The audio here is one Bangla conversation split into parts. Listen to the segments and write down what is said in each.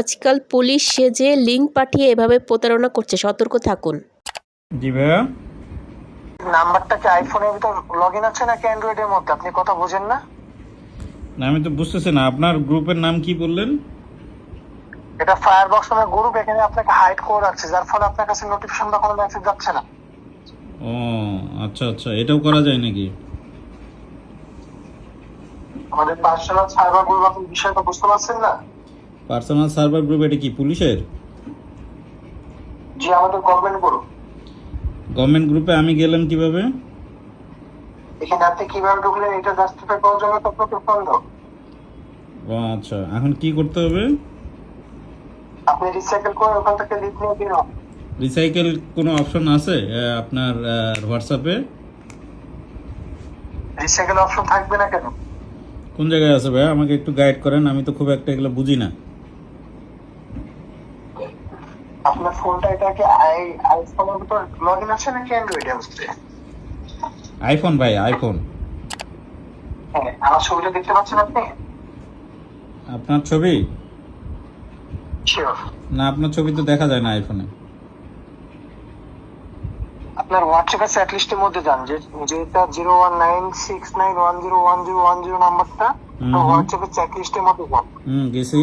আজকাল পুলিশ সেজে লিঙ্ক পাঠিয়ে এভাবে প্রতারণা করছে। সতর্ক থাকুন। জি ভাইয়া নাম্বারটা কি আইফোনের ভিতর লগ ইন আছে নাকি অ্যান্ড্রয়েডের মধ্যে? আপনি কথা বুঝেন না। না আমি তো বুঝতেছি না। আপনার গ্রুপের নাম কি বললেন? এটা ফায়ারবক্স নামের গ্রুপ এখানে আপনাকে হাইড করে রাখছে যার ফলে আপনার কাছে নোটিফিকেশন বা কোনো মেসেজ যাচ্ছে না। ও আচ্ছা আচ্ছা। এটাও করা যায় নাকি? আমাদের পার্সোনাল সার্ভার গ্রুপ আপনি বিষয়টা বুঝতে পারছেন না? পার্সোনাল সার্ভার গ্রুপ এটা কি পুলিশের? জি আমাদের গভর্নমেন্ট গ্রুপ গভর্নমেন্ট গ্রুপে আমি গেলাম কীভাবে? এখানে আপনি কীভাবে ঢুকলেন এটা জাস্টিফাই করার জন্য তো আপনাকে সন্দেহ ও আচ্ছা। এখন কি করতে হবে? আপনি রিসাইকেল করে ওখান থেকে লিখ নিয়ে দিন রিসাইকেল কোনো অপশন আছে আপনার হোয়াটসঅ্যাপে রিসাইকেল অপশন থাকবে না কেন? কোন জায়গায় আছে ভাইয়া? আমাকে একটু গাইড করেন আমি তো খুব একটা এগুলো বুঝি না। আপনার ফোনটা এটা কি আই আইফোনের ভিতর লগ ইন আছে নাকি অ্যান্ড্রয়েডে আছে আইফোন ভাই আইফোন হ্যাঁ আমার ছবিটা দেখতে পাচ্ছেন আপনি? আপনার ছবি? না আপনার ছবি তো দেখা যায় না আইফোনে আপনার হোয়াটসঅ্যাপের চ্যাট লিস্টের মধ্যে যান যে যেটা zero one nine six nine one zero one zero one zero নাম্বারটা হুম। হোয়াটসঅ্যাপের চ্যাট লিস্টের মধ্যে যান। হুম গেছি।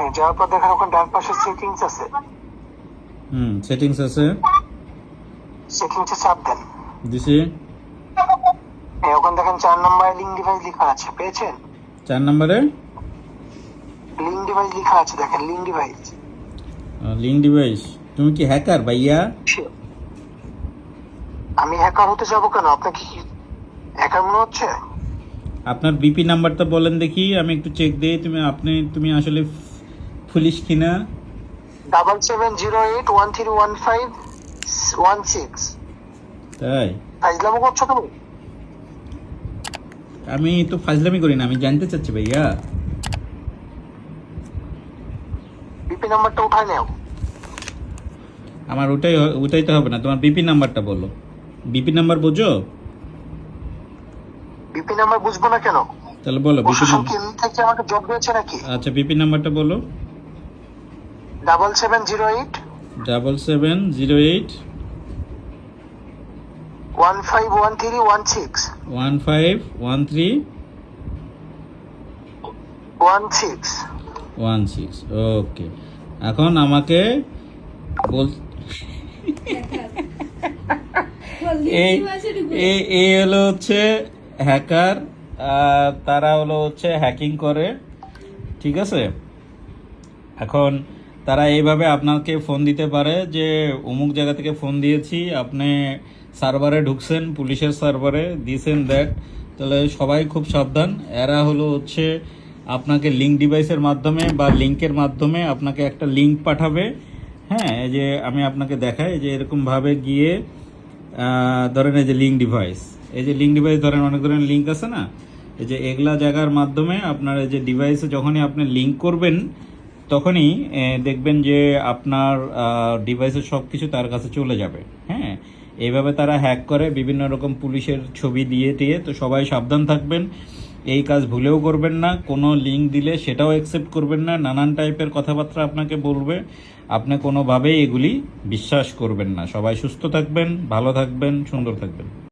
হ্যাঁ যাওয়ার পর দেখেন ওখানে ডান পাশে সেটিংস আছে। হুম সেটিংস আছে। সেটিংসে চাপ দেন। দিছি। হ্যাঁ ওখানে দেখেন চার নম্বরে লিঙ্ক ডিভাইস লেখা আছে পেয়েছেন? চার নম্বরে? লিঙ্ক ডিভাইস লেখা আছে দেখেন লিঙ্ক ডিভাইস লিঙ্ক ডিভাইস তুমি কি হ্যাকার ভাইয়া? আমি হ্যাকার হতে যাব কেন? আপনাকে কি হ্যাকার মনে হচ্ছে? আপনার বিপি নাম্বারটা বলেন দেখি আমি একটু চেক দিই তুমি আপনি তুমি আসলে পুলিশ কিনা? Double seven zero eight one three one five one six তাই? ফাইজলামো করছ তুমি? আমি তো ফাজলামি করি না আমি জানতে চাচ্ছি ভাইয়া। বিপি নাম্বারটা উঠায় নাও। আমার ওটাই হ- ওটাইতে হবে না তোমার বিপি নাম্বারটা বলো। বিপি নাম্বার বোঝো? বিপি নাম্বার বুঝব না কেন? তাহলে বলো বিপি নাম্বার থেকে আমাকে জব দিয়েছে নাকি? আচ্ছা বিপি নাম্বারটা বলো। Double seven zero eight double seven zero eight one five one three one six one five one three one six one six okay এখন আমাকে বল এই এই- হলো হচ্ছে হ্যাকার তারা হলো হচ্ছে হ্যাকিং করে। ঠিক আছে? এখন তারা এইভাবে আপনাকে ফোন দিতে পারে যে, অমুক জায়গা থেকে ফোন দিয়েছি, আপনি সার্ভারে ঢুকছেন, পুলিশের সার্ভারে দিয়েছেন দ্যাট তাহলে সবাই খুব সাবধান। এরা হলো হচ্ছে আপনাকে লিঙ্ক ডিভাইসের মাধ্যমে বা লিঙ্কের মাধ্যমে আপনাকে একটা লিঙ্ক পাঠাবে। হ্যাঁ এই যে আমি আপনাকে দেখাই যে এরকমভাবে গিয়ে ধরেন এই যে লিঙ্ক ডিভাইস এই যে লিঙ্ক ডিভাইস ধরেন অনেক ধরনের লিঙ্ক আছে না? এই যে এগুলা জায়গার মাধ্যমে আপনার এই যে ডিভাইসে যখনই আপনি লিঙ্ক করবেন তখনই দেখবেন যে আপনার ডিভাইসের সব কিছু তার কাছে চলে যাবে হ্যাঁ? এইভাবে তারা হ্যাক করে বিভিন্ন রকম পুলিশের ছবি দিয়ে টিয়ে তো সবাই সাবধান থাকবেন। এই কাজ ভুলেও করবেন না, কোনো লিঙ্ক দিলে সেটাও অ্যাকসেপ্ট করবেন না, নানান টাইপের কথাবার্তা আপনাকে বলবে। আপনি কোনোভাবেই এগুলি বিশ্বাস করবেন না। সবাই সুস্থ থাকবেন, ভালো থাকবেন, সুন্দর থাকবেন।